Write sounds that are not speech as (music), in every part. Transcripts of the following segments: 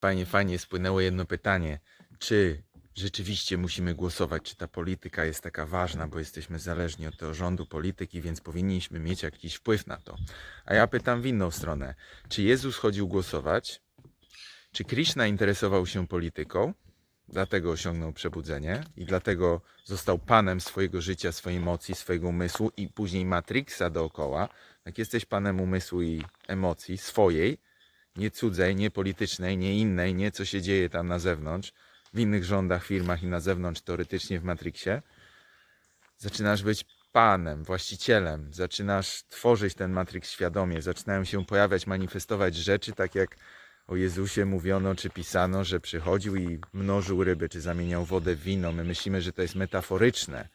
Fajnie, fajnie spłynęło jedno pytanie. Czy rzeczywiście musimy głosować? Czy ta polityka jest taka ważna, bo jesteśmy zależni od tego rządu polityki, więc powinniśmy mieć jakiś wpływ na to? A ja pytam w inną stronę. Czy Jezus chodził głosować? Czy Krishna interesował się polityką? Dlatego osiągnął przebudzenie i dlatego został panem swojego życia, swojej emocji, swojego umysłu i później Matrixa dookoła. Jak jesteś panem umysłu i emocji swojej, nie cudzej, nie politycznej, nie innej, nie co się dzieje tam na zewnątrz, w innych rządach, firmach i na zewnątrz, teoretycznie w Matrixie, zaczynasz być panem, właścicielem, zaczynasz tworzyć ten Matrix świadomie, zaczynają się pojawiać, manifestować rzeczy, tak jak o Jezusie mówiono czy pisano, że przychodził i mnożył ryby, czy zamieniał wodę w wino. My myślimy, że to jest metaforyczne.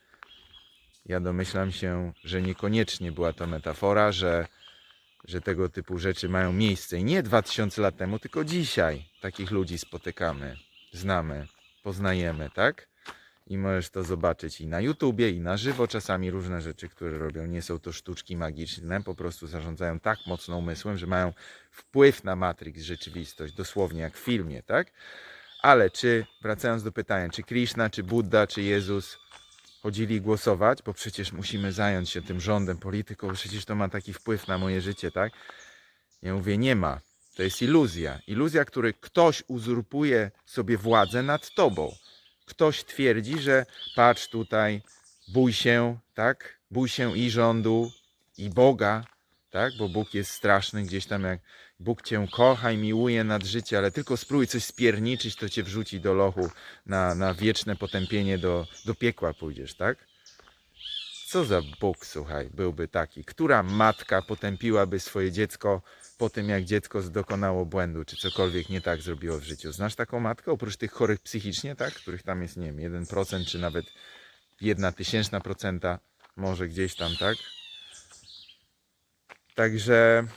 Ja domyślam się, że niekoniecznie była to metafora, że że tego typu rzeczy mają miejsce. I nie 2000 lat temu, tylko dzisiaj takich ludzi spotykamy, znamy, poznajemy, tak? I możesz to zobaczyć i na YouTubie, i na żywo czasami różne rzeczy, które robią. Nie są to sztuczki magiczne, po prostu zarządzają tak mocno umysłem, że mają wpływ na Matrix, rzeczywistość, dosłownie jak w filmie, tak? Ale czy, wracając do pytania, czy Krishna, czy Buddha, czy Jezus chodzili głosować, bo przecież musimy zająć się tym rządem, polityką, przecież to ma taki wpływ na moje życie, tak? Ja mówię, nie ma. To jest iluzja. Iluzja, której ktoś uzurpuje sobie władzę nad tobą. Ktoś twierdzi, że patrz tutaj, bój się, tak? Bój się i rządu, i Boga, tak? Bo Bóg jest straszny gdzieś tam jak Bóg cię kocha i miłuje nad życie, ale tylko spróbuj coś spierniczyć, to cię wrzuci do lochu na, na wieczne potępienie, do, do piekła pójdziesz, tak? Co za Bóg, słuchaj, byłby taki? Która matka potępiłaby swoje dziecko po tym, jak dziecko dokonało błędu, czy cokolwiek nie tak zrobiło w życiu? Znasz taką matkę? Oprócz tych chorych psychicznie, tak? Których tam jest, nie wiem, 1% czy nawet 1 tysięczna procenta, może gdzieś tam, tak? Także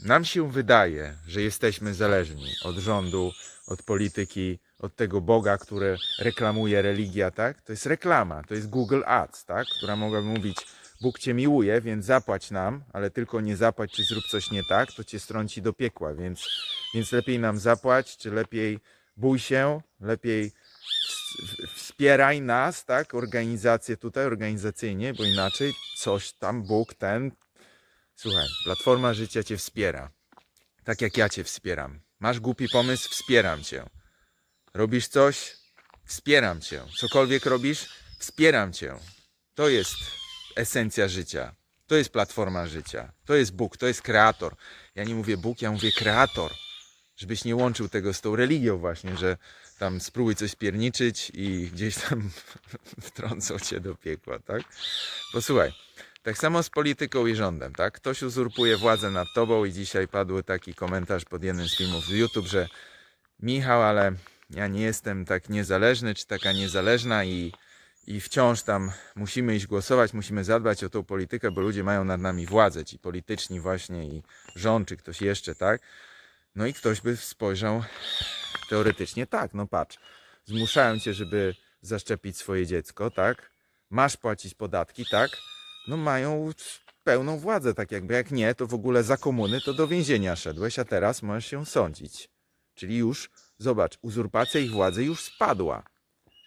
nam się wydaje, że jesteśmy zależni od rządu, od polityki, od tego Boga, który reklamuje religia, tak? To jest reklama, to jest Google Ads, tak? Która mogłaby mówić, Bóg cię miłuje, więc zapłać nam, ale tylko nie zapłać, czy zrób coś nie tak, to cię strąci do piekła, więc, więc lepiej nam zapłać, czy lepiej bój się, lepiej ws- wspieraj nas, tak? Organizację tutaj, organizacyjnie, bo inaczej coś tam Bóg ten Słuchaj, Platforma Życia Cię wspiera. Tak jak ja Cię wspieram. Masz głupi pomysł, wspieram Cię. Robisz coś, wspieram Cię. Cokolwiek robisz, wspieram Cię. To jest esencja życia. To jest platforma życia. To jest Bóg, to jest kreator. Ja nie mówię Bóg, ja mówię kreator. Żebyś nie łączył tego z tą religią właśnie, że tam spróbuj coś pierniczyć i gdzieś tam (laughs) wtrącą cię do piekła, tak? Posłuchaj, tak samo z polityką i rządem, tak? Ktoś uzurpuje władzę nad tobą i dzisiaj padł taki komentarz pod jednym z filmów z YouTube, że Michał, ale ja nie jestem tak niezależny, czy taka niezależna i, i wciąż tam musimy iść głosować, musimy zadbać o tą politykę, bo ludzie mają nad nami władzę, ci polityczni właśnie i rząd, czy ktoś jeszcze, tak? No i ktoś by spojrzał teoretycznie tak, no patrz, zmuszają cię, żeby zaszczepić swoje dziecko, tak? Masz płacić podatki, tak? No mają pełną władzę, tak jakby. Jak nie, to w ogóle za komuny to do więzienia szedłeś, a teraz możesz się sądzić. Czyli już, zobacz, uzurpacja ich władzy już spadła.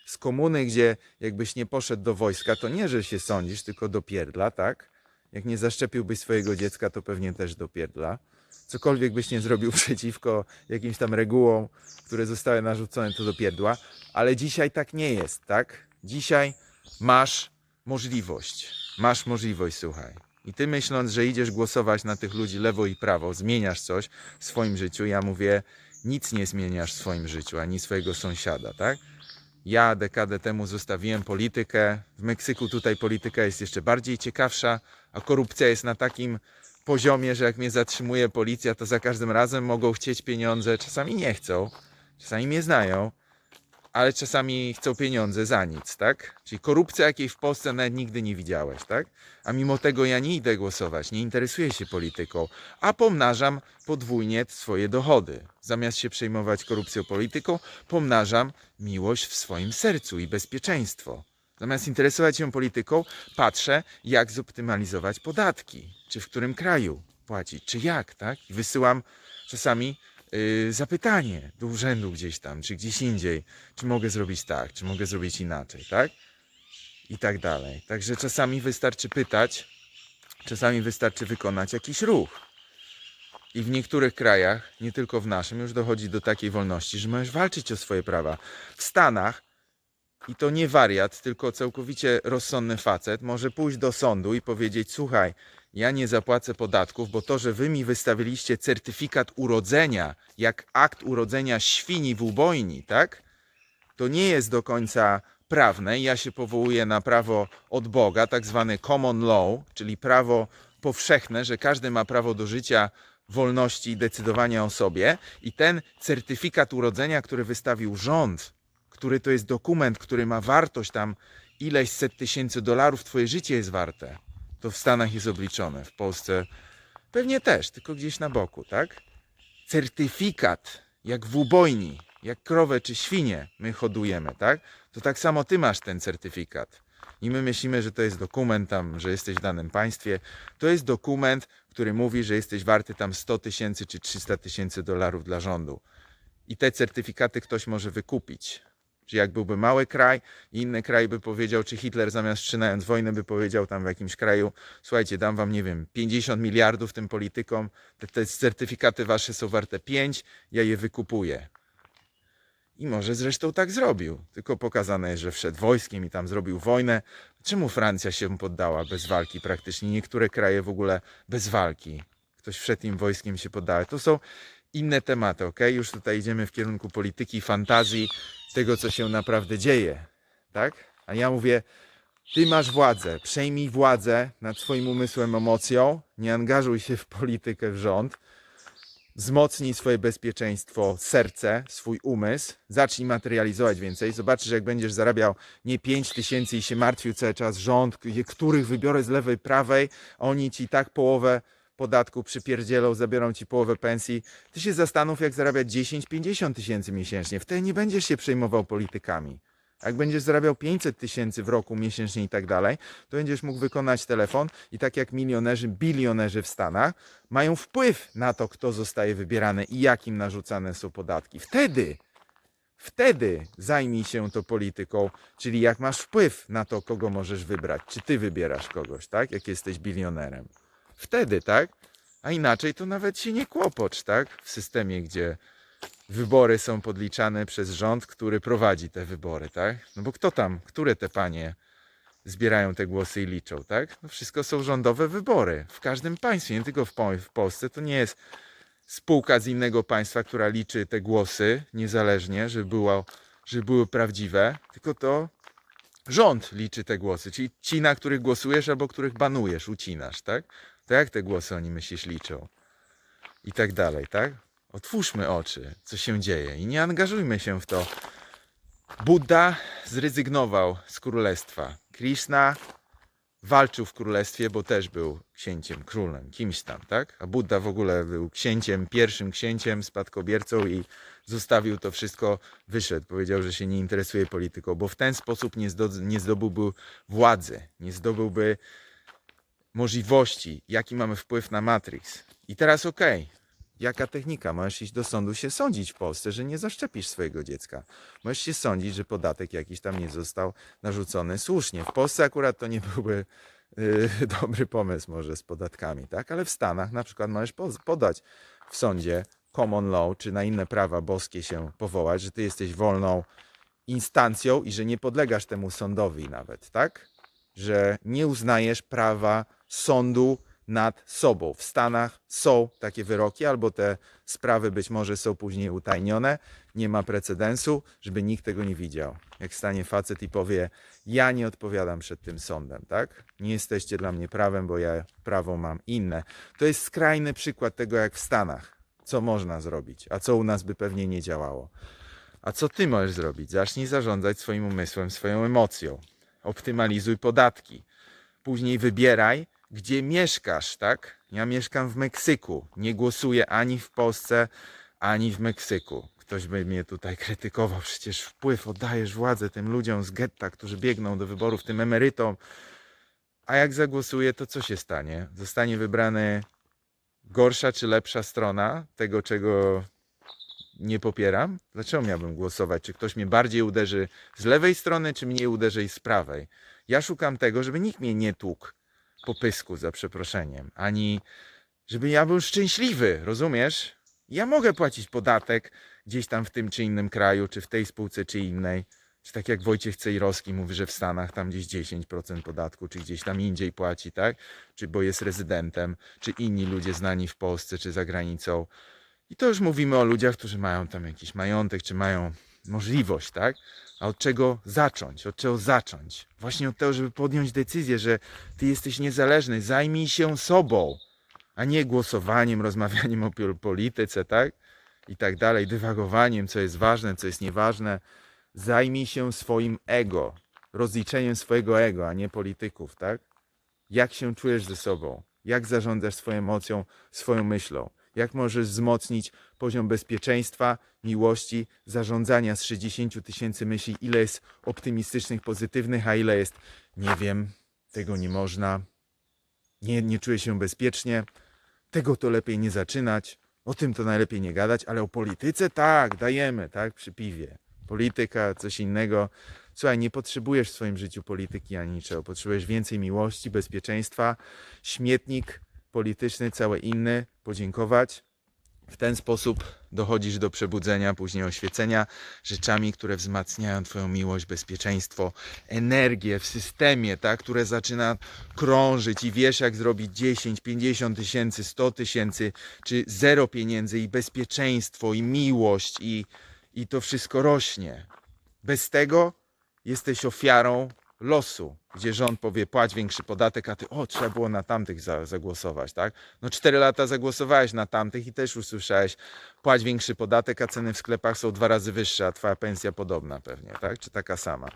Z komuny, gdzie jakbyś nie poszedł do wojska, to nie, że się sądzisz, tylko do pierdla, tak? Jak nie zaszczepiłbyś swojego dziecka, to pewnie też do pierdla. Cokolwiek byś nie zrobił (laughs) przeciwko jakimś tam regułom, które zostały narzucone, to do pierdła. Ale dzisiaj tak nie jest, tak? Dzisiaj masz możliwość. Masz możliwość, słuchaj. I ty myśląc, że idziesz głosować na tych ludzi lewo i prawo, zmieniasz coś w swoim życiu, ja mówię, nic nie zmieniasz w swoim życiu, ani swojego sąsiada, tak? Ja dekadę temu zostawiłem politykę. W Meksyku tutaj polityka jest jeszcze bardziej ciekawsza, a korupcja jest na takim poziomie, że jak mnie zatrzymuje policja, to za każdym razem mogą chcieć pieniądze. Czasami nie chcą, czasami mnie znają, ale czasami chcą pieniądze za nic, tak? Czyli korupcja, jakiej w Polsce nawet nigdy nie widziałeś, tak? A mimo tego ja nie idę głosować, nie interesuję się polityką, a pomnażam podwójnie swoje dochody. Zamiast się przejmować korupcją polityką, pomnażam miłość w swoim sercu i bezpieczeństwo. Zamiast interesować się polityką, patrzę, jak zoptymalizować podatki, czy w którym kraju płacić, czy jak, tak? Wysyłam czasami zapytanie do urzędu gdzieś tam, czy gdzieś indziej, czy mogę zrobić tak, czy mogę zrobić inaczej, tak? I tak dalej. Także czasami wystarczy pytać, czasami wystarczy wykonać jakiś ruch. I w niektórych krajach, nie tylko w naszym, już dochodzi do takiej wolności, że możesz walczyć o swoje prawa. W Stanach, i to nie wariat, tylko całkowicie rozsądny facet, może pójść do sądu i powiedzieć: Słuchaj, ja nie zapłacę podatków, bo to, że wy mi wystawiliście certyfikat urodzenia, jak akt urodzenia świni w ubojni, tak? To nie jest do końca prawne. Ja się powołuję na prawo od Boga, tak zwane common law, czyli prawo powszechne, że każdy ma prawo do życia, wolności i decydowania o sobie. I ten certyfikat urodzenia, który wystawił rząd, który to jest dokument, który ma wartość tam ileś set tysięcy dolarów, twoje życie jest warte. To w Stanach jest obliczone, w Polsce pewnie też, tylko gdzieś na boku, tak? Certyfikat, jak w ubojni, jak krowę czy świnię my hodujemy, tak? To tak samo ty masz ten certyfikat. I my myślimy, że to jest dokument tam, że jesteś w danym państwie. To jest dokument, który mówi, że jesteś warty tam 100 tysięcy czy 300 tysięcy dolarów dla rządu. I te certyfikaty ktoś może wykupić. Czy jak byłby mały kraj, inny kraj by powiedział, czy Hitler zamiast trzynając wojnę by powiedział tam w jakimś kraju, słuchajcie, dam wam, nie wiem, 50 miliardów tym politykom, te, te certyfikaty wasze są warte 5, ja je wykupuję. I może zresztą tak zrobił. Tylko pokazane jest, że wszedł wojskiem i tam zrobił wojnę. Czemu Francja się poddała bez walki praktycznie? Niektóre kraje w ogóle bez walki. Ktoś wszedł im wojskiem się poddał. To są inne tematy, ok? Już tutaj idziemy w kierunku polityki, fantazji, tego, co się naprawdę dzieje. Tak? A ja mówię, ty masz władzę, przejmij władzę nad swoim umysłem, emocją, nie angażuj się w politykę, w rząd, wzmocnij swoje bezpieczeństwo, serce, swój umysł, zacznij materializować więcej. Zobaczysz, jak będziesz zarabiał nie 5 tysięcy i się martwił cały czas rząd, których wybiorę z lewej, prawej, oni ci tak połowę podatku przypierdzielą, zabiorą ci połowę pensji. Ty się zastanów, jak zarabiać 10-50 tysięcy miesięcznie. Wtedy nie będziesz się przejmował politykami. Jak będziesz zarabiał 500 tysięcy w roku miesięcznie i tak dalej, to będziesz mógł wykonać telefon i tak jak milionerzy, bilionerzy w Stanach mają wpływ na to, kto zostaje wybierany i jakim narzucane są podatki. Wtedy, wtedy zajmij się to polityką, czyli jak masz wpływ na to, kogo możesz wybrać. Czy ty wybierasz kogoś, tak? Jak jesteś bilionerem. Wtedy, tak? A inaczej to nawet się nie kłopocz, tak? W systemie, gdzie wybory są podliczane przez rząd, który prowadzi te wybory, tak? No bo kto tam, które te panie zbierają te głosy i liczą, tak? No wszystko są rządowe wybory. W każdym państwie, nie tylko w, Po- w Polsce, to nie jest spółka z innego państwa, która liczy te głosy niezależnie, żeby, było, żeby były prawdziwe, tylko to rząd liczy te głosy, czyli ci, na których głosujesz albo których banujesz, ucinasz, tak? To jak te głosy oni myślisz liczą? I tak dalej, tak? Otwórzmy oczy, co się dzieje i nie angażujmy się w to. Buddha zrezygnował z królestwa. Krishna walczył w królestwie, bo też był księciem, królem, kimś tam, tak? A Buddha w ogóle był księciem, pierwszym księciem, spadkobiercą i zostawił to wszystko, wyszedł. Powiedział, że się nie interesuje polityką, bo w ten sposób nie, zdo, nie zdobyłby władzy, nie zdobyłby możliwości, jaki mamy wpływ na Matrix. I teraz okej, jaka technika? Możesz iść do sądu się sądzić w Polsce, że nie zaszczepisz swojego dziecka. Możesz się sądzić, że podatek jakiś tam nie został narzucony słusznie. W Polsce akurat to nie byłby yy, (laughs) dobry pomysł może z podatkami, tak? Ale w Stanach na przykład możesz po- podać w sądzie common law, czy na inne prawa boskie się powołać, że ty jesteś wolną instancją i że nie podlegasz temu sądowi nawet, tak? Że nie uznajesz prawa sądu nad sobą. W Stanach są takie wyroki, albo te sprawy być może są później utajnione. Nie ma precedensu, żeby nikt tego nie widział. Jak stanie facet i powie: Ja nie odpowiadam przed tym sądem, tak? Nie jesteście dla mnie prawem, bo ja prawo mam inne. To jest skrajny przykład tego, jak w Stanach. Co można zrobić, a co u nas by pewnie nie działało. A co ty możesz zrobić? Zacznij zarządzać swoim umysłem, swoją emocją. Optymalizuj podatki. Później wybieraj, gdzie mieszkasz, tak? Ja mieszkam w Meksyku. Nie głosuję ani w Polsce, ani w Meksyku. Ktoś by mnie tutaj krytykował. Przecież wpływ oddajesz władzę tym ludziom z getta, którzy biegną do wyborów, tym emerytom. A jak zagłosuję, to co się stanie? Zostanie wybrany gorsza czy lepsza strona tego, czego nie popieram? Dlaczego miałbym głosować? Czy ktoś mnie bardziej uderzy z lewej strony, czy mniej uderzy z prawej? Ja szukam tego, żeby nikt mnie nie tłukł po pysku, za przeproszeniem, ani żeby ja był szczęśliwy, rozumiesz? Ja mogę płacić podatek gdzieś tam w tym czy innym kraju, czy w tej spółce, czy innej. Czy tak jak Wojciech Cejrowski mówi, że w Stanach tam gdzieś 10% podatku, czy gdzieś tam indziej płaci, tak? Czy bo jest rezydentem, czy inni ludzie znani w Polsce, czy za granicą. I to już mówimy o ludziach, którzy mają tam jakiś majątek, czy mają możliwość, tak? A od czego zacząć? Od czego zacząć? Właśnie od tego, żeby podjąć decyzję, że ty jesteś niezależny, zajmij się sobą, a nie głosowaniem, rozmawianiem o pol- polityce, tak? I tak dalej, dywagowaniem, co jest ważne, co jest nieważne. Zajmij się swoim ego, rozliczeniem swojego ego, a nie polityków, tak? Jak się czujesz ze sobą? Jak zarządzasz swoją emocją, swoją myślą? Jak możesz wzmocnić poziom bezpieczeństwa, miłości, zarządzania z 60 tysięcy myśli? Ile jest optymistycznych, pozytywnych, a ile jest nie wiem, tego nie można, nie, nie czuję się bezpiecznie, tego to lepiej nie zaczynać, o tym to najlepiej nie gadać, ale o polityce tak, dajemy, tak, przy piwie. Polityka, coś innego. Słuchaj, nie potrzebujesz w swoim życiu polityki ani niczego. Potrzebujesz więcej miłości, bezpieczeństwa, śmietnik polityczny, cały inny, podziękować. W ten sposób dochodzisz do przebudzenia, później oświecenia rzeczami, które wzmacniają Twoją miłość, bezpieczeństwo, energię w systemie, tak, które zaczyna krążyć i wiesz, jak zrobić 10, 50 tysięcy, 100 tysięcy, czy zero pieniędzy i bezpieczeństwo, i miłość, i, i to wszystko rośnie. Bez tego jesteś ofiarą losu, gdzie rząd powie płać większy podatek, a ty o, trzeba było na tamtych za, zagłosować, tak? No cztery lata zagłosowałeś na tamtych i też usłyszałeś płać większy podatek, a ceny w sklepach są dwa razy wyższe, a twoja pensja podobna pewnie, tak? Czy taka sama?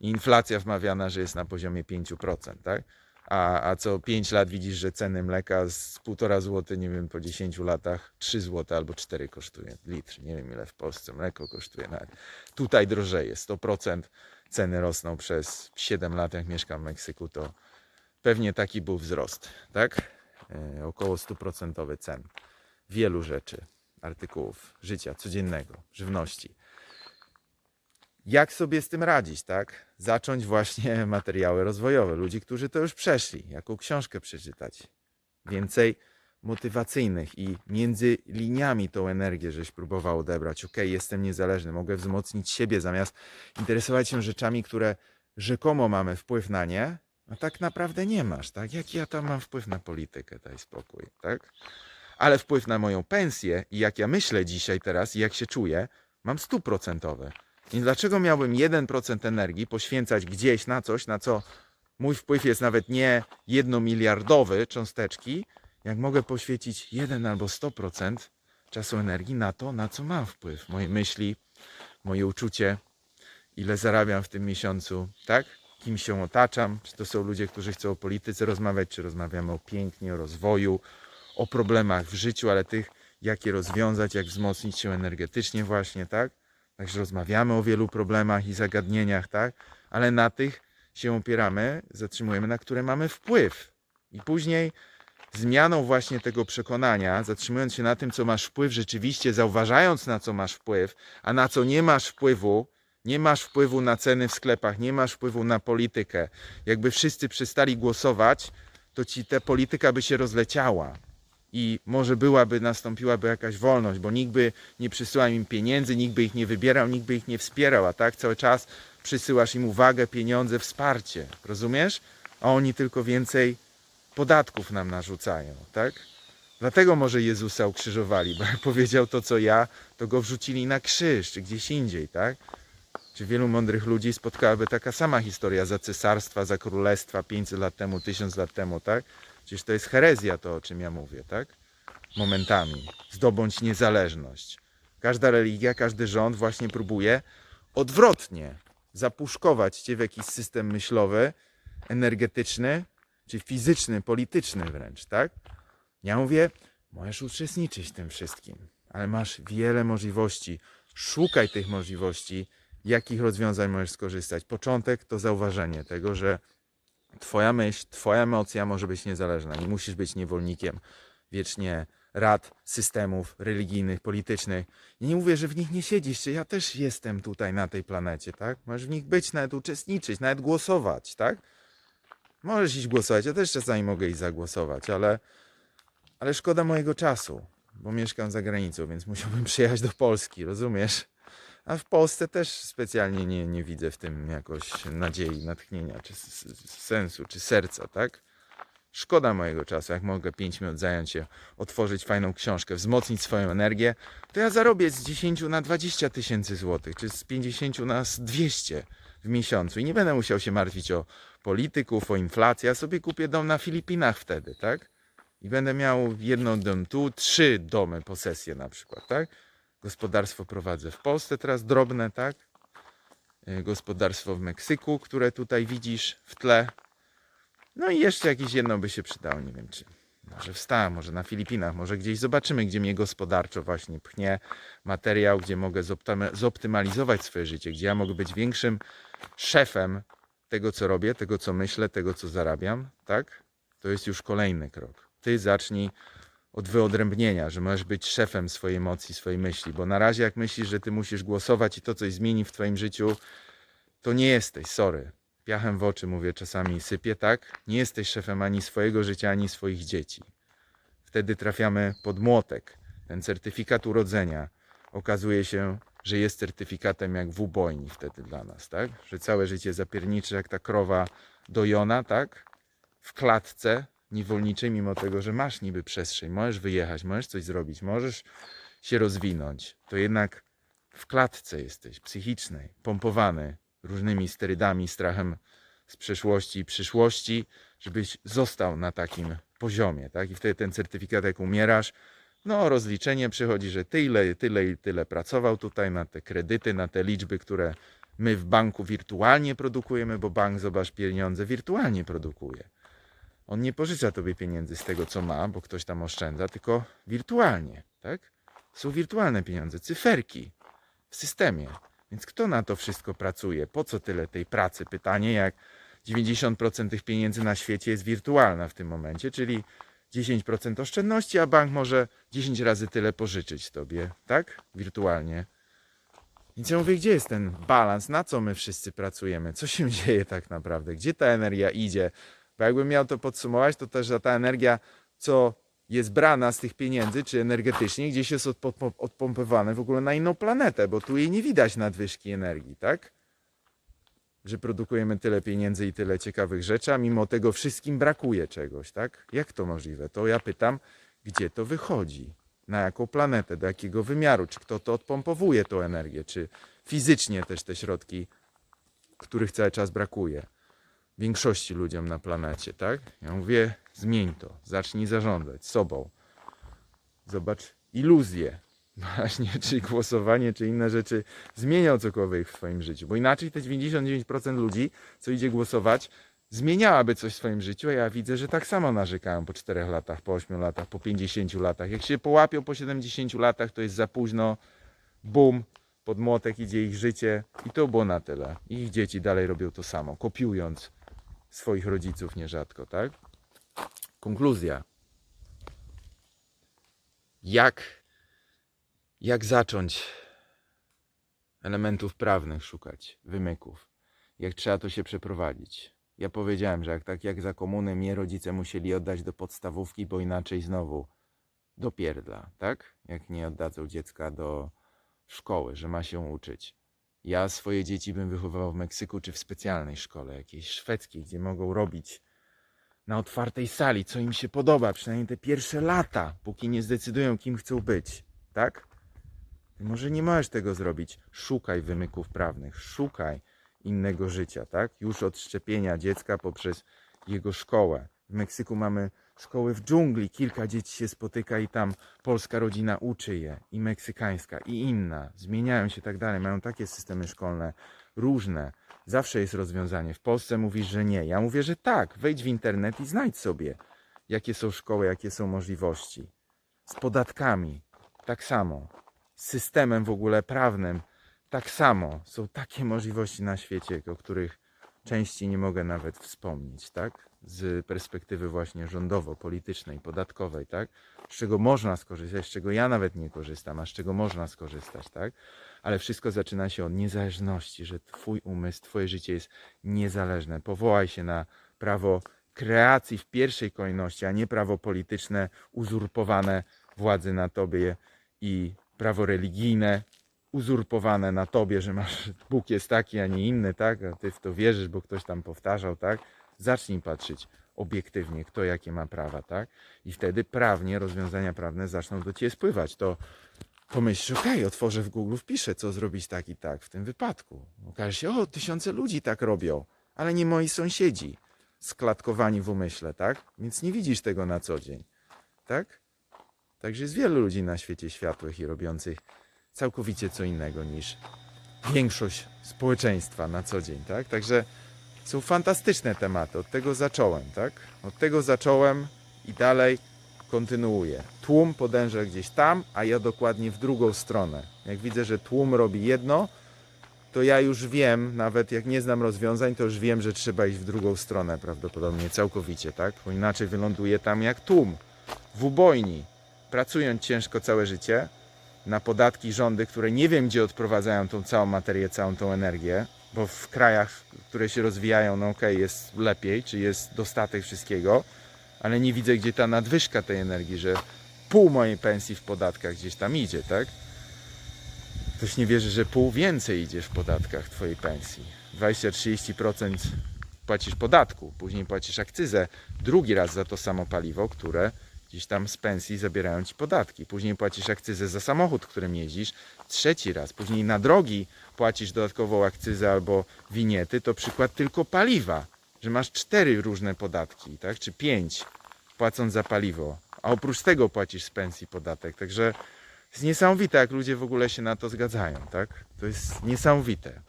I inflacja wmawiana, że jest na poziomie 5%, tak? A, a co 5 lat widzisz, że ceny mleka z 1,5 zł, nie wiem, po 10 latach 3 zł albo 4 kosztuje litr. Nie wiem ile w Polsce mleko kosztuje. Nawet. Tutaj drożeje 100%. Ceny rosną przez 7 lat, jak mieszkam w Meksyku, to pewnie taki był wzrost, tak? E, około 100% cen wielu rzeczy, artykułów życia codziennego, żywności jak sobie z tym radzić, tak? Zacząć właśnie (laughs) materiały rozwojowe. Ludzi, którzy to już przeszli, jaką książkę przeczytać. Więcej motywacyjnych i między liniami tą energię, żeś próbował odebrać. Ok, jestem niezależny, mogę wzmocnić siebie zamiast interesować się rzeczami, które rzekomo mamy wpływ na nie, a tak naprawdę nie masz, tak? Jaki ja tam mam wpływ na politykę, daj spokój, tak? Ale wpływ na moją pensję i jak ja myślę dzisiaj teraz i jak się czuję, mam stuprocentowe. I dlaczego miałbym 1% energii poświęcać gdzieś na coś, na co mój wpływ jest nawet nie jednomiliardowy cząsteczki, jak mogę poświęcić 1 albo 100% czasu energii na to, na co mam wpływ. Moje myśli, moje uczucie, ile zarabiam w tym miesiącu, tak? Kim się otaczam, czy to są ludzie, którzy chcą o polityce rozmawiać, czy rozmawiamy o pięknie, o rozwoju, o problemach w życiu, ale tych, jak je rozwiązać, jak wzmocnić się energetycznie właśnie, tak? Także rozmawiamy o wielu problemach i zagadnieniach, tak? Ale na tych się opieramy, zatrzymujemy, na które mamy wpływ. I później zmianą właśnie tego przekonania, zatrzymując się na tym, co masz wpływ, rzeczywiście zauważając, na co masz wpływ, a na co nie masz wpływu, nie masz wpływu na ceny w sklepach, nie masz wpływu na politykę. Jakby wszyscy przestali głosować, to ci ta polityka by się rozleciała i może byłaby, nastąpiłaby jakaś wolność, bo nikt by nie przysyłał im pieniędzy, nikt by ich nie wybierał, nikt by ich nie wspierał, a tak cały czas przysyłasz im uwagę, pieniądze, wsparcie, rozumiesz? A oni tylko więcej podatków nam narzucają, tak? Dlatego może Jezusa ukrzyżowali, bo jak powiedział to, co ja, to go wrzucili na krzyż, czy gdzieś indziej, tak? Czy wielu mądrych ludzi spotkałaby taka sama historia za cesarstwa, za królestwa 500 lat temu, 1000 lat temu, tak? Przecież to jest herezja to, o czym ja mówię, tak? Momentami. Zdobądź niezależność. Każda religia, każdy rząd właśnie próbuje odwrotnie zapuszkować cię w jakiś system myślowy, energetyczny, czy fizyczny, polityczny wręcz, tak? Ja mówię, możesz uczestniczyć w tym wszystkim, ale masz wiele możliwości. Szukaj tych możliwości, jakich rozwiązań możesz skorzystać. Początek to zauważenie tego, że Twoja myśl, Twoja emocja może być niezależna. Nie musisz być niewolnikiem wiecznie rad, systemów religijnych, politycznych. Nie mówię, że w nich nie siedzisz, ja też jestem tutaj na tej planecie, tak? Możesz w nich być, nawet uczestniczyć, nawet głosować, tak? Możesz iść głosować, ja też czasami mogę iść zagłosować, ale, ale szkoda mojego czasu, bo mieszkam za granicą, więc musiałbym (laughs) przyjechać do Polski, rozumiesz? A w Polsce też specjalnie nie, nie widzę w tym jakoś nadziei, natchnienia, czy sensu, czy serca, tak? Szkoda mojego czasu, jak mogę 5 minut zająć się, otworzyć fajną książkę, wzmocnić swoją energię, to ja zarobię z 10 na 20 tysięcy złotych, czy z 50 na z 200 w miesiącu i nie będę musiał się martwić o polityków, o inflację. Ja sobie kupię dom na Filipinach wtedy, tak? I będę miał jedną dom tu, trzy domy, posesje na przykład, tak? Gospodarstwo prowadzę w Polsce teraz, drobne, tak? Y, Gospodarstwo w Meksyku, które tutaj widzisz w tle. No i jeszcze jakieś jedno by się przydało, nie wiem czy. Może w Stanach, może na Filipinach, może gdzieś zobaczymy, gdzie mnie gospodarczo właśnie pchnie materiał, gdzie mogę zoptym- zoptymalizować swoje życie, gdzie ja mogę być większym szefem tego, co robię, tego, co myślę, tego, co zarabiam, tak? To jest już kolejny krok. Ty zacznij od wyodrębnienia, że możesz być szefem swojej emocji, swojej myśli, bo na razie jak myślisz, że ty musisz głosować i to coś zmieni w twoim życiu, to nie jesteś, sorry. Piachem w oczy mówię, czasami sypie, tak? Nie jesteś szefem ani swojego życia, ani swoich dzieci. Wtedy trafiamy pod młotek. Ten certyfikat urodzenia okazuje się, że jest certyfikatem jak w ubojni wtedy dla nas, tak? Że całe życie zapierniczy jak ta krowa dojona, tak? W klatce niewolniczej, mimo tego, że masz niby przestrzeń, możesz wyjechać, możesz coś zrobić, możesz się rozwinąć, to jednak w klatce jesteś, psychicznej, pompowany różnymi sterydami, strachem z przeszłości i przyszłości, żebyś został na takim poziomie, tak? I wtedy ten certyfikat, jak umierasz, no rozliczenie przychodzi, że tyle, tyle i tyle pracował tutaj na te kredyty, na te liczby, które my w banku wirtualnie produkujemy, bo bank, zobacz, pieniądze wirtualnie produkuje. On nie pożycza tobie pieniędzy z tego, co ma, bo ktoś tam oszczędza, tylko wirtualnie, tak? Są wirtualne pieniądze, cyferki w systemie. Więc kto na to wszystko pracuje? Po co tyle tej pracy? Pytanie, jak 90% tych pieniędzy na świecie jest wirtualna w tym momencie, czyli 10% oszczędności, a bank może 10 razy tyle pożyczyć tobie, tak? Wirtualnie. Więc ja mówię, gdzie jest ten balans? Na co my wszyscy pracujemy? Co się (laughs) dzieje tak naprawdę? Gdzie ta energia idzie? Bo jakbym miał to podsumować, to też ta energia, co jest brana z tych pieniędzy, czy energetycznie, gdzieś jest odpo- w ogóle na inną planetę, bo tu jej nie widać nadwyżki energii, tak? Że produkujemy tyle pieniędzy i tyle ciekawych rzeczy, a mimo tego wszystkim brakuje czegoś, tak? Jak to możliwe? To ja pytam, gdzie to wychodzi? Na jaką planetę, do jakiego wymiaru? Czy kto to odpompowuje tą energię? Czy fizycznie też te środki, których cały czas brakuje? Większości ludziom na planecie, tak? Ja mówię, zmień to, zacznij zarządzać sobą. Zobacz iluzję. (laughs) Właśnie, czy głosowanie, czy inne rzeczy zmieniał cokolwiek w swoim życiu. Bo inaczej te 99% ludzi, co idzie głosować, zmieniałaby coś w swoim życiu, a ja widzę, że tak samo narzekają po 4 latach, po 8 latach, po 50 latach. Jak się połapią po 70 latach, to jest za późno. Bum, pod młotek idzie ich życie i to było na tyle. Ich dzieci dalej robią to samo, kopiując swoich rodziców nierzadko, tak? Konkluzja. Jak, jak zacząć elementów prawnych szukać, wymyków? Jak trzeba to się przeprowadzić? Ja powiedziałem, że jak tak jak za komuny mnie rodzice musieli oddać do podstawówki, bo inaczej znowu do pierdla, tak? Jak nie oddadzą dziecka do szkoły, że ma się uczyć. Ja swoje dzieci bym wychowywał w Meksyku czy w specjalnej szkole, jakiejś szwedzkiej, gdzie mogą robić na otwartej sali, co im się podoba, przynajmniej te pierwsze lata, póki nie zdecydują, kim chcą być, tak? Ty może nie możesz tego zrobić. Szukaj wymyków prawnych, szukaj innego życia, tak? Już od szczepienia dziecka poprzez jego szkołę. W Meksyku mamy szkoły w dżungli, kilka dzieci się spotyka i tam polska rodzina uczy je, i meksykańska, i inna. Zmieniają się tak dalej, mają takie systemy szkolne, różne. Zawsze jest rozwiązanie. W Polsce mówisz, że nie. Ja mówię, że tak. Wejdź w internet i znajdź sobie, jakie są szkoły, jakie są możliwości. Z podatkami tak samo. Z systemem w ogóle prawnym tak samo. Są takie możliwości na świecie, o których części nie mogę nawet wspomnieć, tak? Z perspektywy właśnie rządowo-politycznej, podatkowej, tak? Z czego można skorzystać, z czego ja nawet nie korzystam, a z czego można skorzystać, tak? Ale wszystko zaczyna się od niezależności, że twój umysł, twoje życie jest niezależne. Powołaj się na prawo kreacji w pierwszej kolejności, a nie prawo polityczne uzurpowane władzy na tobie i prawo religijne uzurpowane na tobie, że masz Bóg jest taki, a nie inny, tak? A ty w to wierzysz, bo ktoś tam powtarzał, tak? Zacznij patrzeć obiektywnie, kto jakie ma prawa, tak? I wtedy prawnie rozwiązania prawne zaczną do ciebie spływać. To pomyślisz, okej, otworzę w Google, wpiszę, co zrobić tak i tak w tym wypadku. Okaże się, o, tysiące ludzi tak robią, ale nie moi sąsiedzi sklatkowani w umyśle, tak? Więc nie widzisz tego na co dzień, tak? Także jest wielu ludzi na świecie światłych i robiących całkowicie co innego niż większość społeczeństwa na co dzień, tak? Także są fantastyczne tematy. Od tego zacząłem, tak? Od tego zacząłem i dalej kontynuuję. Tłum podęża gdzieś tam, a ja dokładnie w drugą stronę. Jak widzę, że tłum robi jedno, to ja już wiem, nawet jak nie znam rozwiązań, to już wiem, że trzeba iść w drugą stronę prawdopodobnie całkowicie, tak? Bo inaczej wyląduję tam jak tłum w ubojni, pracując ciężko całe życie na podatki rządy, które nie wiem gdzie odprowadzają tą całą materię, całą tą energię, bo w krajach, które się rozwijają, no okej, jest lepiej, czy jest dostatek wszystkiego, ale nie widzę gdzie ta nadwyżka tej energii, że pół mojej pensji w podatkach gdzieś tam idzie, tak? Ktoś nie wierzy, że pół więcej idzie w podatkach twojej pensji. 20-30% płacisz podatku, później płacisz akcyzę drugi raz za to samo paliwo, które gdzieś tam z pensji zabierają ci podatki. Później płacisz akcyzę za samochód, którym jeździsz, trzeci raz. Później na drogi płacisz dodatkową akcyzę albo winiety. To przykład tylko paliwa, że masz cztery różne podatki, tak? czy pięć, płacąc za paliwo. A oprócz tego płacisz z pensji podatek. Także jest niesamowite, jak ludzie w ogóle się na to zgadzają. Tak? To jest niesamowite.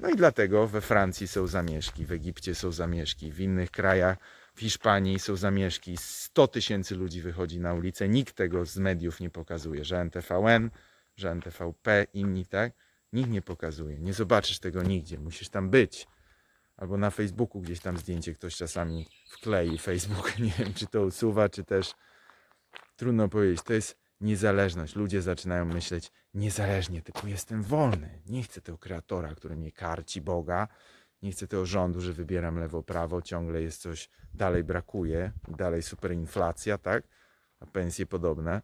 No i dlatego we Francji są zamieszki, w Egipcie są zamieszki, w innych krajach, w Hiszpanii są zamieszki. 100 tysięcy ludzi wychodzi na ulicę. Nikt tego z mediów nie pokazuje, że NTVN, że NTVP, inni, tak? Nikt nie pokazuje. Nie zobaczysz tego nigdzie. Musisz tam być. Albo na Facebooku gdzieś tam zdjęcie ktoś czasami wklei. Facebook, (laughs) nie wiem, czy to usuwa, czy też trudno powiedzieć. To jest niezależność. Ludzie zaczynają myśleć niezależnie, typu jestem wolny. Nie chcę tego kreatora, który mnie karci Boga. Nie chcę tego rządu, że wybieram lewo, prawo, ciągle jest coś, dalej brakuje, dalej superinflacja, tak? A pensje podobne.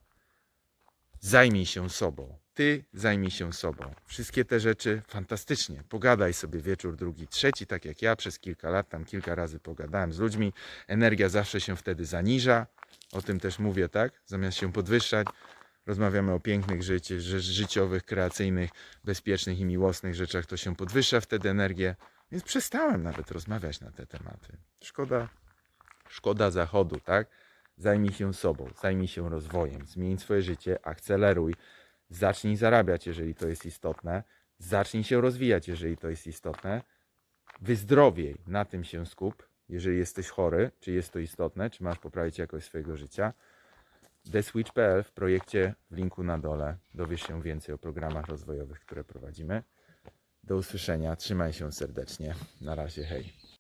Zajmij się sobą. Ty zajmij się sobą. Wszystkie te rzeczy fantastycznie. Pogadaj sobie wieczór, drugi, trzeci, tak jak ja przez kilka lat, tam kilka razy pogadałem z ludźmi. Energia zawsze się wtedy zaniża. O tym też mówię, tak? Zamiast się podwyższać, rozmawiamy o pięknych życie, ży- życiowych, kreacyjnych, bezpiecznych i miłosnych rzeczach, to się podwyższa wtedy energię. Więc przestałem nawet rozmawiać na te tematy. Szkoda, szkoda zachodu, tak? Zajmij się sobą, zajmij się rozwojem, zmień swoje życie, akceleruj, zacznij zarabiać, jeżeli to jest istotne, zacznij się rozwijać, jeżeli to jest istotne, wyzdrowiej, na tym się skup, jeżeli jesteś chory, czy jest to istotne, czy masz poprawić jakość swojego życia. TheSwitch.pl w projekcie w linku na dole dowiesz się więcej o programach rozwojowych, które prowadzimy. Do usłyszenia, trzymaj się serdecznie. Na razie, hej.